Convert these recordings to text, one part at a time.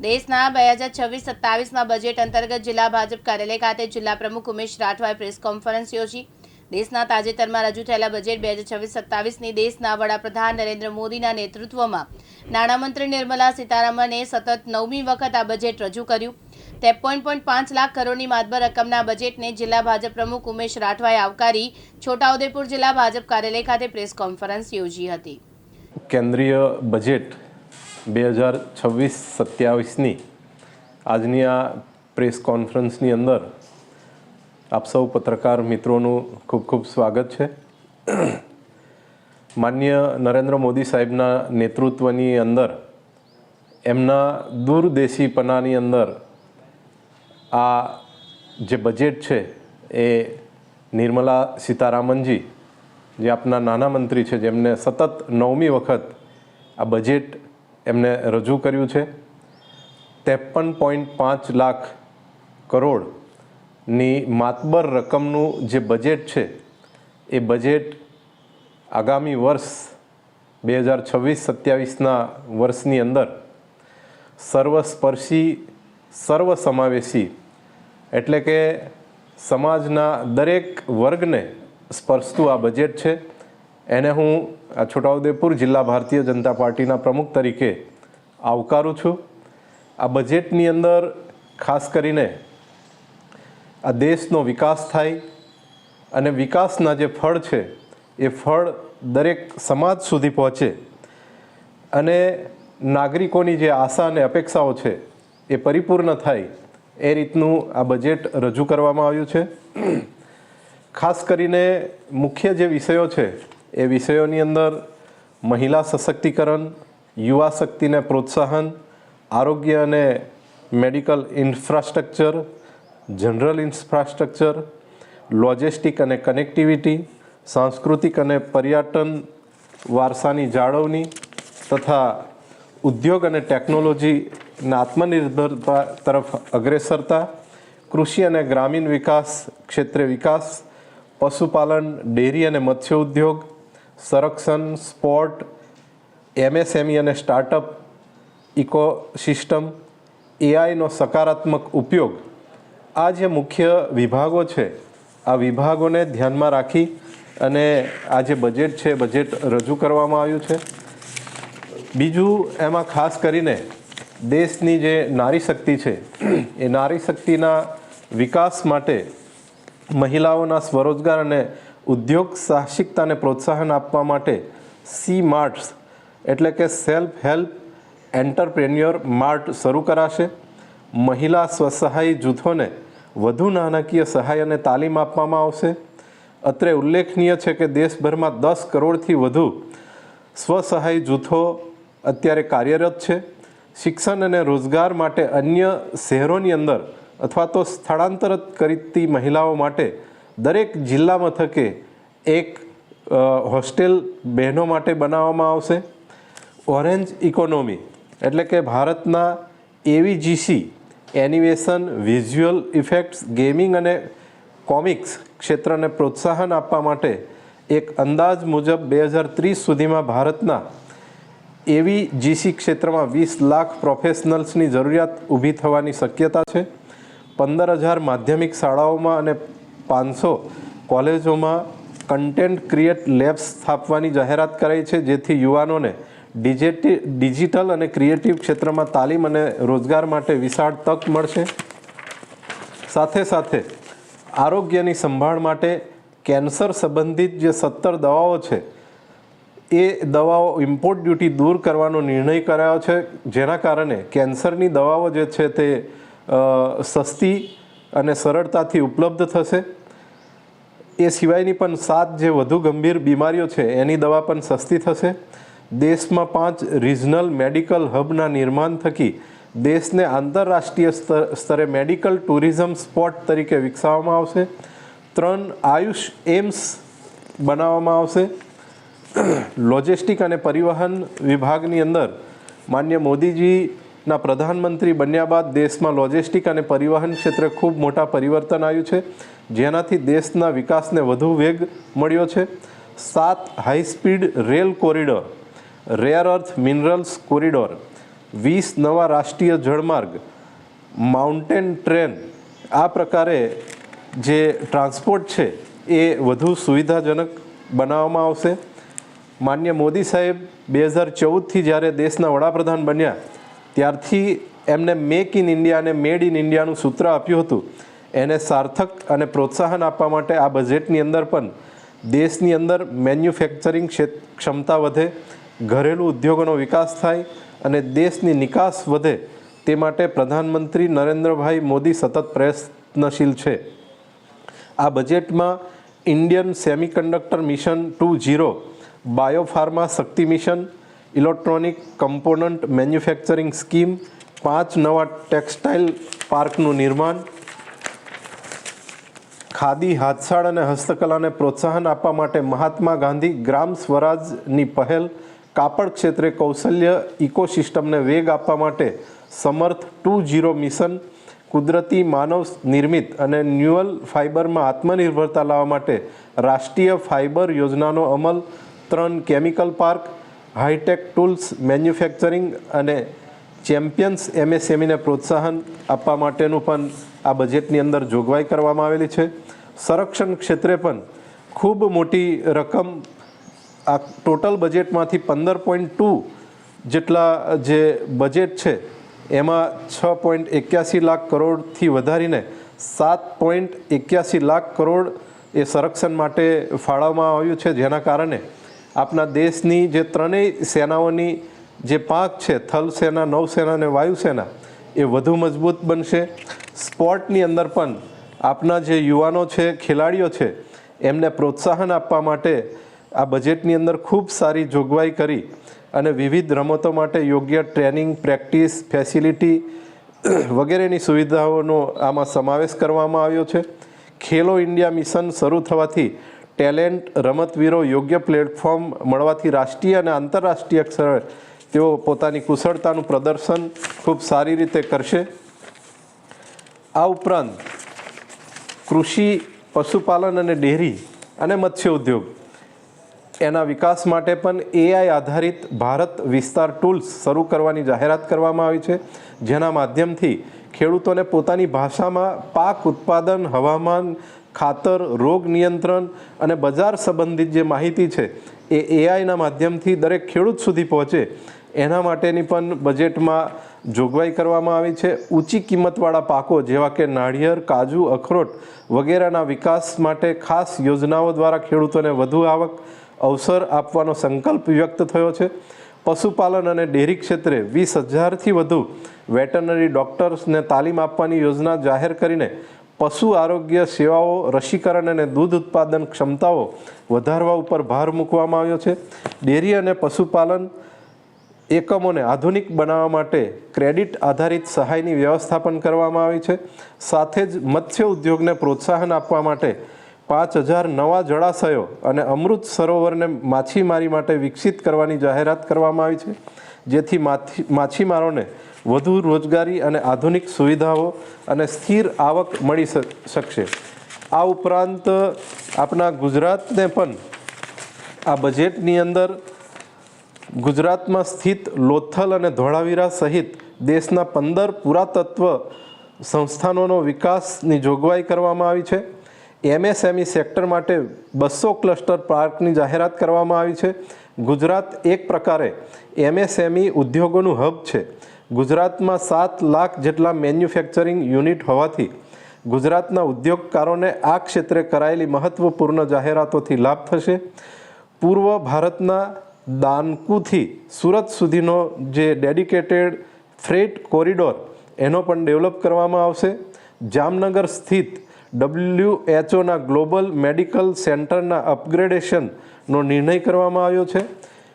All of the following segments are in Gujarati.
દેશના બે હજાર છવ્વીસ સત્તાવીસમાં બજેટ અંતર્ગત જિલ્લા ભાજપ કાર્યાલય ખાતે જિલ્લા પ્રમુખ ઉમેશ રાઠવાએ પ્રેસ કોન્ફરન્સ યોજી. દેશના તાજેતરમાં રજૂ થયેલા બજેટ બે હજાર છવ્વીસ સત્તાવીસની દેશના વડાપ્રધાન નરેન્દ્ર મોદીના નેતૃત્વમાં નાણામંત્રી નિર્મલા સીતારામને સતત નવમી વખત આ બજેટ રજૂ કર્યું. ત્રેપન પોઈન્ટ પાંચ લાખ કરોડની માતબર રકમના બજેટને જિલ્લા ભાજપ પ્રમુખ ઉમેશ રાઠવાએ આવકારી છોટાઉદેપુર જિલ્લા ભાજપ કાર્યાલય ખાતે પ્રેસ કોન્ફરન્સ યોજી હતી. કેન્દ્રીય બજેટ બે હજાર છવ્વીસ સત્યાવીસની આજની આ પ્રેસ કોન્ફરન્સની અંદર આપ સૌ પત્રકાર મિત્રોનું ખૂબ ખૂબ સ્વાગત છે. માન્ય નરેન્દ્ર મોદી સાહેબના નેતૃત્વની અંદર એમના દૂરદેશીપનાની અંદર આ જે બજેટ છે એ નિર્મલા સીતારામનજી, જે આપના નાના મંત્રી છે, જેમને સતત નવમી વખત આ બજેટ એમને રજૂ કર્યું છે. ત્રેપન પોઈન્ટ પાંચ લાખ કરોડની માતબર રકમનું જે બજેટ છે, એ બજેટ આગામી વર્ષ બે હજાર છવ્વીસ સત્યાવીસના વર્ષની અંદર સર્વસ્પર્શી, સર્વસમાવેશી એટલે કે સમાજના દરેક વર્ગને સ્પર્શતું આ બજેટ છે. એને હું છોટાઉદેપુર જિલ્લા ભારતીય જનતા પાર્ટીના પ્રમુખ તરીકે આવકારું છું. આ બજેટની અંદર ખાસ કરીને આ દેશનો વિકાસ થાય અને વિકાસના જે ફળ છે, એ ફળ દરેક સમાજ સુધી પહોંચે અને નાગરિકોની જે આશા અને અપેક્ષાઓ છે, એ પરિપૂર્ણ થાય એ રીતનું આ બજેટ રજૂ કરવામાં આવ્યું છે. ખાસ કરીને મુખ્ય જે વિષયો છે એ વિષયોની અંદર મહિલા સશક્તિકરણ, યુવા શક્તિને પ્રોત્સાહન, આરોગ્ય અને medical infrastructure, general infrastructure, logistic અને કનેક્ટિવિટી, સાંસ્કૃતિક અને પર્યટન વારસાની જાળવણી તથા ઉદ્યોગ અને ટેકનોલોજીના આત્મનિર્ભરતા તરફ અગ્રેસરતા, કૃષિ અને ગ્રામીણ વિકાસ ક્ષેત્રે વિકાસ, પશુપાલન, ડેરી અને મત્સ્ય ઉદ્યોગ સંરક્ષણ, સ્પોર્ટ એમએસએમઈ અને સ્ટાર્ટઅપ ઇકોસિસ્ટમ એઆઈનો સકારાત્મક ઉપયોગ. આ જે મુખ્ય વિભાગો છે, આ વિભાગોને ધ્યાનમાં રાખી અને આ જે બજેટ છે બજેટ રજૂ કરવામાં આવ્યું છે. બીજું, એમાં ખાસ કરીને દેશની જે નારી શક્તિ છે, એ નારી શક્તિના વિકાસ માટે મહિલાઓના સ્વરોજગાર અને ઉદ્યોગ સાહસિકતાને પ્રોત્સાહન આપવા માટે સી માર્ટ્સ, એટલે કે સેલ્ફ હેલ્પ એન્ટરપ્રેન્યોર માર્ટ શરૂ કરાશે. મહિલા સ્વસહાય જૂથોને વધુ નાણાકીય સહાય અને તાલીમ આપવામાં આવશે. અત્રે ઉલ્લેખનીય છે કે દેશભરમાં દસ કરોડથી વધુ સ્વસહાય જૂથો અત્યારે કાર્યરત છે. શિક્ષણ અને રોજગાર માટે અન્ય શહેરોની અંદર અથવા તો સ્થળાંતર કરતી મહિલાઓ માટે દરેક જિલ્લા મથકે એક હોસ્ટેલ બહેનો માટે બનાવવામાં આવશે. ઓરેન્જ ઇકોનોમી એટલે કે ભારતના AVGC animation, visual effects, gaming અને કોમિક્સ ક્ષેત્રને પ્રોત્સાહન આપવા માટે એક અંદાજ મુજબ બે હજાર ત્રીસ સુધીમાં ભારતના એવી જીસી ક્ષેત્રમાં વીસ લાખ પ્રોફેશનલ્સની જરૂરિયાત ઊભી થવાની શક્યતા છે. પંદર હજાર માધ્યમિક શાળાઓમાં અને પાંચસો કોલેજોમાં કન્ટેન્ટ ક્રિએટ લેબ્સ સ્થાપવાની જાહેરાત કરાઈ છે, જેથી યુવાનોને ડિજેટી, ડિજિટલ અને ક્રિએટિવ ક્ષેત્રમાં તાલીમ અને રોજગાર માટે વિશાળ તક મળશે. સાથે સાથે આરોગ્યની સંભાળ માટે કેન્સર સંબંધિત જે સત્તર દવાઓ છે, એ દવાઓ ઇમ્પોર્ટ ડ્યુટી દૂર કરવાનો નિર્ણય કરાયો છે, જેના કારણે કેન્સરની દવાઓ જે છે તે સસ્તી અને સરળતાથી ઉપલબ્ધ થશે. એ સિવાયની પણ સાત જે વધુ ગંભીર બીમારીઓ છે, એની દવા પણ સસ્તી થશે. દેશમાં પાંચ રિજનલ મેડિકલ હબના નિર્માણ થકી દેશને આંતરરાષ્ટ્રીય સ્તર મેડિકલ ટુરિઝમ સ્પોટ તરીકે વિકસાવવામાં આવશે. ત્રણ આયુષ એમ્સ બનાવવામાં આવશે. લોજિસ્ટિક અને પરિવહન વિભાગની અંદર માન્ય મોદીજીના પ્રધાનમંત્રી બન્યા બાદ દેશમાં લોજિસ્ટિક અને પરિવહન ક્ષેત્રે ખૂબ મોટા પરિવર્તન આવ્યું છે. જેનાથી દેશના વિકાસને વધુ વેગ મળ્યો છે. સાત high speed rail corridor, rare earth minerals corridor, વીસ નવા રાષ્ટ્રીય જળમાર્ગ, માઉન્ટેન ટ્રેન, આ પ્રકારે જે ટ્રાન્સપોર્ટ છે એ વધુ સુવિધાજનક બનાવવામાં આવશે. માન્ય મોદી સાહેબ બે હજાર ચૌદથી જ્યારે દેશના વડાપ્રધાન બન્યા ત્યારથી એમને મેક ઇન ઇન્ડિયા અને મેડ ઇન ઇન્ડિયાનું સૂત્ર આપ્યું હતું. એને સાર્થક અને પ્રોત્સાહન આપવા માટે આ બજેટની અંદર પણ દેશની અંદર મેન્યુફેક્ચરિંગ ક્ષમતા વધે, ઘરેલું ઉદ્યોગોનો વિકાસ થાય અને દેશની નિકાસ વધે તે માટે પ્રધાનમંત્રી નરેન્દ્રભાઈ મોદી સતત પ્રયત્નશીલ છે. આ બજેટમાં Indian semiconductor mission two zero biopharma Shakti mission electronic component manufacturing scheme, પાંચ નવા ટેક્સટાઇલ પાર્કનું નિર્માણ, ખાદી હાથસાળ અને હસ્તકલાને પ્રોત્સાહન આપવા માટે મહાત્મા ગાંધી ગ્રામ સ્વરાજની પહેલ, કાપડ ક્ષેત્રે કૌશલ્ય ઇકોસિસ્ટમને વેગ આપવા માટે સમર્થ ટુ ઝીરો મિશન, કુદરતી માનવ નિર્મિત અને ન્યુઅલ ફાઇબરમાં આત્મનિર્ભરતા લાવવા માટે રાષ્ટ્રીય ફાઇબર યોજનાનો અમલ, ત્રણ chemical park hitech tools, manufacturing અને ચેમ્પિયન્સ એમએસએમઈને પ્રોત્સાહન આપવા માટેનું પણ આ બજેટની અંદર જોગવાઈ કરવામાં આવેલી છે. સંરક્ષણ ક્ષેત્રે પણ ખૂબ મોટી રકમ આ ટોટલ બજેટમાંથી પંદર પોઈન્ટ ટુ જેટલા જે બજેટ છે, એમાં છ પોઈન્ટ એક્યાસી લાખ કરોડથી વધારીને સાત પોઈન્ટ એક્યાસી લાખ કરોડ એ સંરક્ષણ માટે ફાળવવામાં આવ્યું છે. જેના કારણે આપણા દેશની જે ત્રણેય સેનાઓની જે પાંખ છે, થલ સેના નૌસેના અને વાયુસેના એ વધુ મજબૂત બનશે. સ્પોર્ટની અંદર પણ આપના જે યુવાનો છે, ખેલાડીઓ છે, એમને પ્રોત્સાહન આપવા માટે આ બજેટની અંદર ખૂબ સારી જોગવાઈ કરી અને વિવિધ રમતો માટે યોગ્ય ટ્રેનિંગ, પ્રેક્ટિસ, ફેસિલિટી વગેરેની સુવિધાઓનો આમાં સમાવેશ કરવામાં આવ્યો છે. ખેલો ઇન્ડિયા મિશન શરૂ થવાથી ટેલેન્ટ રમતવીરો યોગ્ય પ્લેટફોર્મ મળવાથી રાષ્ટ્રીય અને આંતરરાષ્ટ્રીય સ્તરે તેઓ પોતાની કુશળતાનું પ્રદર્શન ખૂબ સારી રીતે કરશે. આ ઉપરાંત કૃષિ, પશુપાલન અને ડેરી અને મત્સ્ય ઉદ્યોગ. એના વિકાસ માટે પણ એઆઈ આધારિત ભારત વિસ્તાર ટૂલ્સ શરૂ કરવાની જાહેરાત કરવામાં આવી છે, જેના માધ્યમથી ખેડૂતોને પોતાની ભાષામાં પાક ઉત્પાદન, હવામાન ખાતર, રોગ નિયંત્રણ અને બજાર સંબંધિત જે માહિતી છે એ એઆઈના માધ્યમથી દરેક ખેડૂત સુધી પહોંચે. એના માટેની પણ બજેટમાં જોગવાઈ કરવામાં આવી છે. ઊંચી કિંમતવાળા પાકો જેવા કે નાળિયેર, કાજુ, અખરોટ વગેરેના વિકાસ માટે ખાસ યોજનાઓ દ્વારા ખેડૂતોને વધુ આવક, અવસર આપવાનો સંકલ્પ વ્યક્ત થયો છે. પશુપાલન અને ડેરી ક્ષેત્રે વીસ હજારથી વધુ વેટરનરી ડૉક્ટર્સને તાલીમ આપવાની યોજના જાહેર કરીને પશુ આરોગ્ય સેવાઓ, રસીકરણ અને દૂધ ઉત્પાદન ક્ષમતાઓ વધારવા ઉપર ભાર મૂકવામાં આવ્યો છે. ડેરી અને પશુપાલન એકમોને આધુનિક બનાવવા માટે ક્રેડિટ આધારિત સહાયની વ્યવસ્થાપન કરવામાં આવી છે. સાથે જ મત્સ્ય ઉદ્યોગને પ્રોત્સાહન આપવા માટે પાંચ હજાર નવા જળાશયો અને અમૃત સરોવરને માછીમારી માટે વિકસિત કરવાની જાહેરાત કરવામાં આવી છે. જેથી માછી, માછીમારોને વધુ રોજગારી અને આધુનિક સુવિધાઓ અને સ્થિર આવક મળી શક- શકશે. આ ઉપરાંત આપણા ગુજરાતને પણ આ બજેટની અંદર ગુજરાતમાં સ્થિત લોથલ અને ધોળાવીરા સહિત દેશના પંદર પુરાતત્વ સંસ્થાનોનો વિકાસની જોગવાઈ કરવામાં આવી છે. એમએસએમઈ સેક્ટર માટે બસો ક્લસ્ટર પાર્કની જાહેરાત કરવામાં આવી છે. ગુજરાત એક પ્રકારે એમએસએમઈ ઉદ્યોગોનું હબ છે. ગુજરાતમાં સાત લાખ જેટલા મેન્યુફેક્ચરિંગ યુનિટ હોવાથી ગુજરાતના ઉદ્યોગકારોને આ ક્ષેત્રે કરાયેલી મહત્વપૂર્ણ જાહેરાતોથી લાભ થશે. પૂર્વ ભારતના દાનકુથી સુરત સુધીનો જે ડેડિકેટેડ ફ્રેટ કોરિડોર, એનો પણ ડેવલપ કરવામાં આવશે. જામનગર સ્થિત ડબ્લ્યુએચઓના ગ્લોબલ મેડિકલ સેન્ટરના અપગ્રેડેશનનો નિર્ણય કરવામાં આવ્યો છે.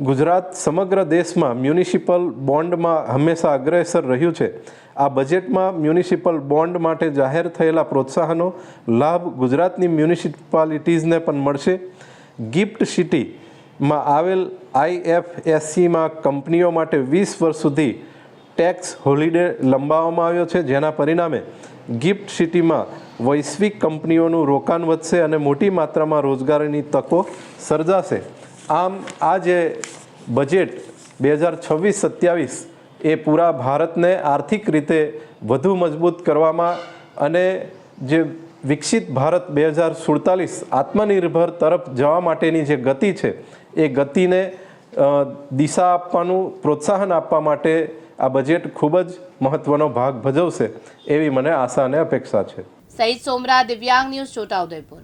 ગુજરાત સમગ્ર દેશમાં મ્યુનિસિપલ બોન્ડમાં હંમેશા અગ્રેસર રહ્યું છે. આ બજેટમાં મ્યુનિસિપલ બોન્ડ માટે જાહેર થયેલા પ્રોત્સાહનો લાભ ગુજરાતની મ્યુનિસિપાલિટીઝને પણ મળશે. ગિફ્ટ સિટીમાં આવેલ આઈએફએસસીમાં કંપનીઓ માટે વીસ વર્ષ સુધી ટેક્સ હોલિડે લંબાવવામાં આવ્યો છે, જેના પરિણામે ગિફ્ટ સિટીમાં વૈશ્વિક કંપનીઓનું રોકાણ વધશે અને મોટી માત્રામાં રોજગારીની તકો સર્જાશે. આમ, આ જે બજેટ બે હજાર છવ્વીસ સત્યાવીસ એ પૂરા ભારતને આર્થિક રીતે વધુ મજબૂત કરવામાં અને જે વિકસિત ભારત બે હજાર સુડતાલીસ આત્મનિર્ભર તરફ જવા માટેની જે ગતિ છે, એ ગતિને દિશા આપવાનું, પ્રોત્સાહન આપવા માટે આ બજેટ ખૂબ જ મહત્ત્વનો ભાગ ભજવશે એવી મને આશા અને અપેક્ષા છે. સહિત સોમરા દિવ્યાંગ ન્યૂઝ છોટાઉદેપુર